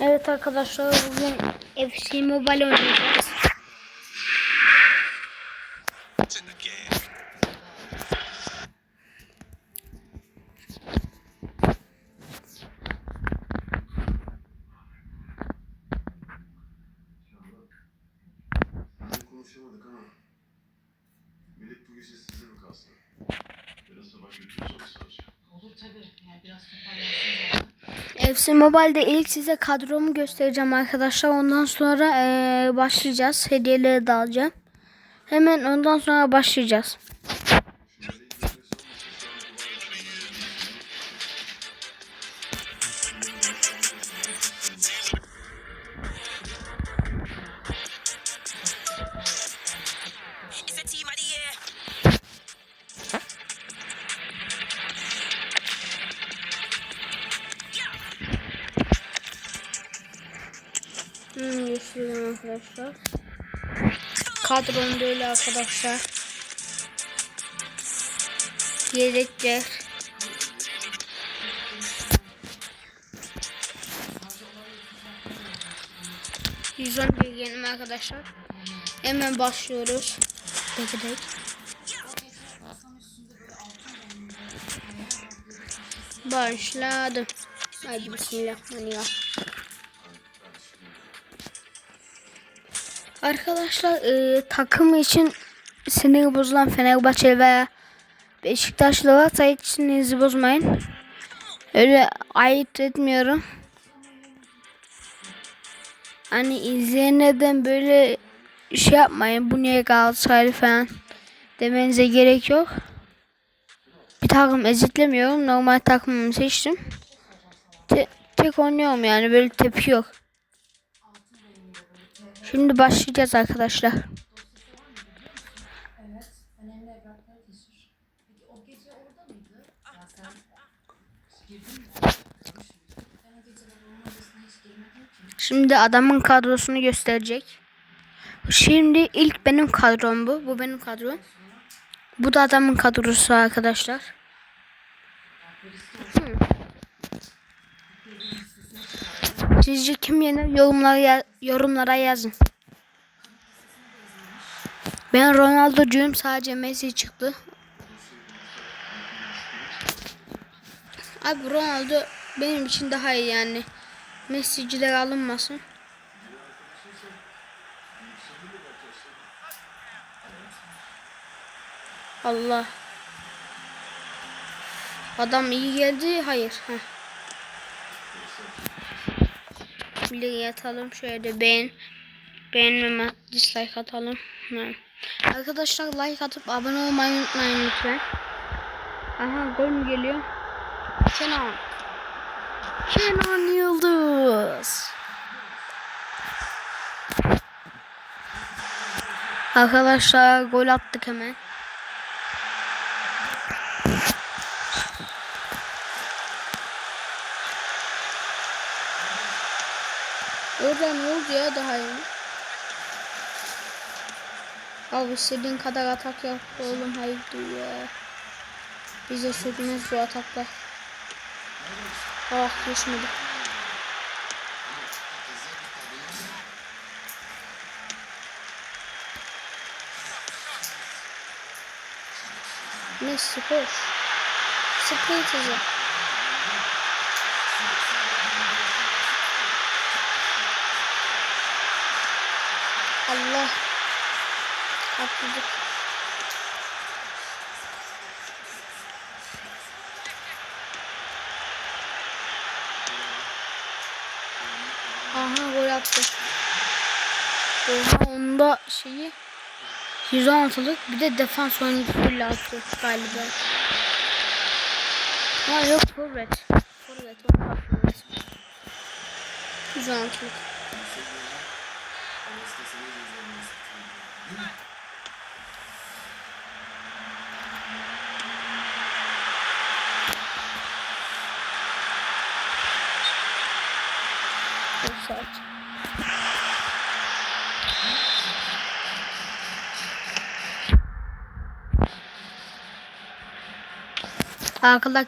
Evet arkadaşlar bugün FC Mobile oynayacağız. FC Mobile'de ilk size kadromu göstereceğim arkadaşlar. Ondan sonra eee, başlayacağız. Hediyeleri dağılacağım. Hemen ondan sonra başlayacağız. Hmm, göstereyim arkadaşlar. Kadrom böyle arkadaşlar. Yedekler. Yüzden bilgilenim arkadaşlar. Hemen başlıyoruz. Tek tek. Başladım. Haydi bismillahirrahmanirrahim. Arkadaşlar e, takım için siniri bozulan Fenerbahçe veya Beşiktaşlı varsa hiç sinirinizi bozmayın. Öyle ayırt etmiyorum. Hani izleyenlerden böyle şey yapmayın. Bu niye Galatasaray falan demenize gerek yok. Bir takım ezitlemiyorum. Normal takımımı seçtim. Te- tek oynuyorum yani böyle tepki yok. Şimdi başlayacağız arkadaşlar. Şimdi adamın kadrosunu gösterecek. Şimdi ilk benim kadrom bu. Bu benim kadrom. Bu da adamın kadrosu arkadaşlar. Hmm. Sizce kim yener? Yorumlara, ya- yorumlara yazın. Ben Ronaldo'cuyum. Sadece Messi çıktı. Abi Ronaldo benim için daha iyi yani. Messi'ciler alınmasın. Allah. Adam iyi geldi. Hayır. Heh. Bir yatalım. Şöyle de beğen. Beğenmeme dislike atalım. Arkadaşlar like atıp abone olmayı unutmayın lütfen. Aha gol mü geliyor? Kenan. Kenan Yıldız. Arkadaşlar gol attık hemen. Orada ne oldu ya daha iyi? Abi istediğin kadar atak yap oğlum haydi ya. Bize sürmez bu ataklar. Ah geçmedi. Messi koş. Sprint. Allah. Atladık. Aha gol attı. Onda şeyi 116'lık bir de defans oyuncusuyla attı galiba. Ha yok forvet. Forvet. 116'lık. Offside.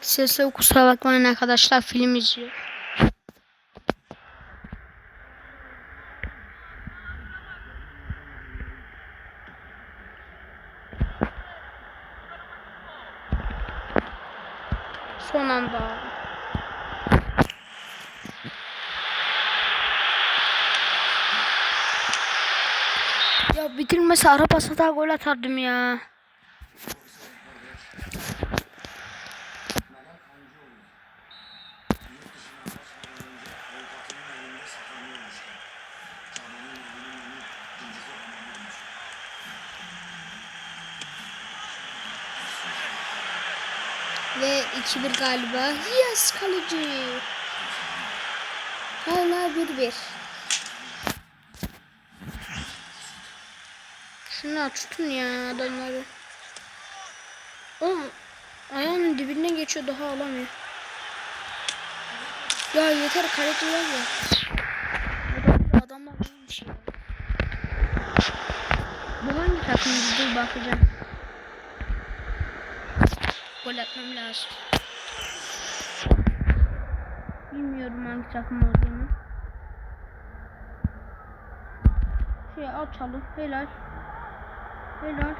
Sesle kusura bakmayın arkadaşlar film izliyor. Son anda. Ya bitirmesi ara pasa daha gol atardım ya. Ve 2-1 galiba. Yes kaleci. Hala 1-1. Şunu tutun ya adamları. Oğlum ayağının dibinden geçiyor daha alamıyor. Ya yeter kaleci var ya. Adamlar, adamlar neymiş. Bu hangi takımdı dur bakacağım. Gol atmam lazım. Bilmiyorum hangi takım olduğunu. Şey açalım. Helal. Helal.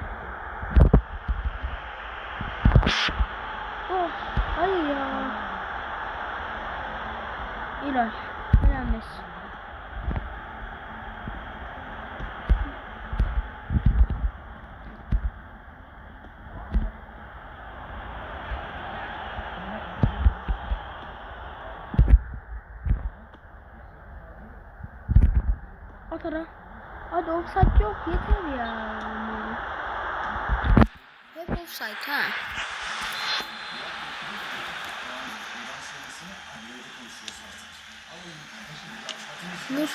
Oh, hayır ya. Helal Messi. At ara. Hadi offside yok yeter ya. Hep offside ha. Dur.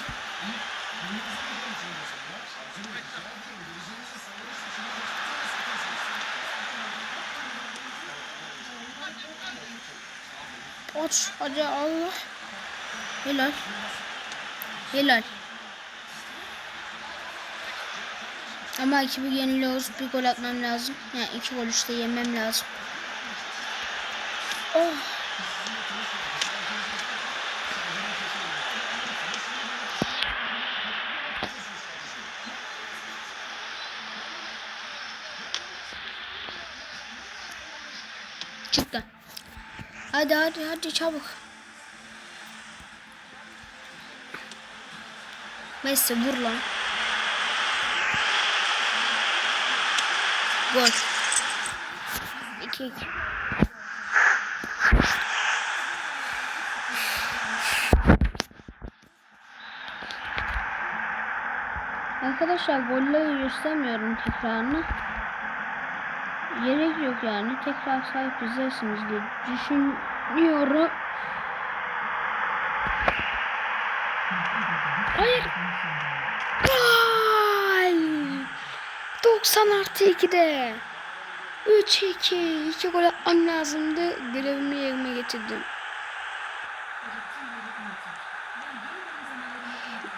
Aç hadi Allah. Helal. Helal. Ama ekibi yeniliyoruz. Bir gol atmam lazım. Yani iki gol işte yemem lazım. Oh. Çıktı. Hadi hadi hadi çabuk. Messi vur lan. Gol. 2-2. Arkadaşlar golleri göstermiyorum tekrarını. Gerek yok yani. Tekrar sahip izlersiniz diye düşünüyorum. Hayır. Gol. 90 artı 2'de. 3-2. 2 gol atmam lazımdı. Görevimi yerine getirdim.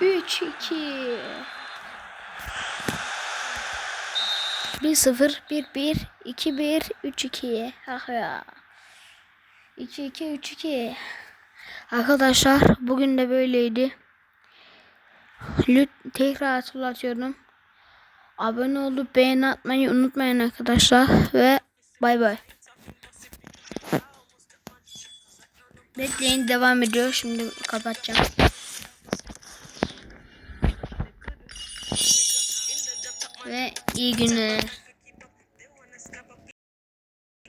3-2. 1-0, 1-1, 2-1, 3-2. Ah ya. 2-2, 3-2. Arkadaşlar bugün de böyleydi. Lüt tekrar hatırlatıyorum. Abone olup beğeni atmayı unutmayın arkadaşlar ve bay bay. Bekleyin devam ediyor. Şimdi kapatacağım. Ve iyi günler.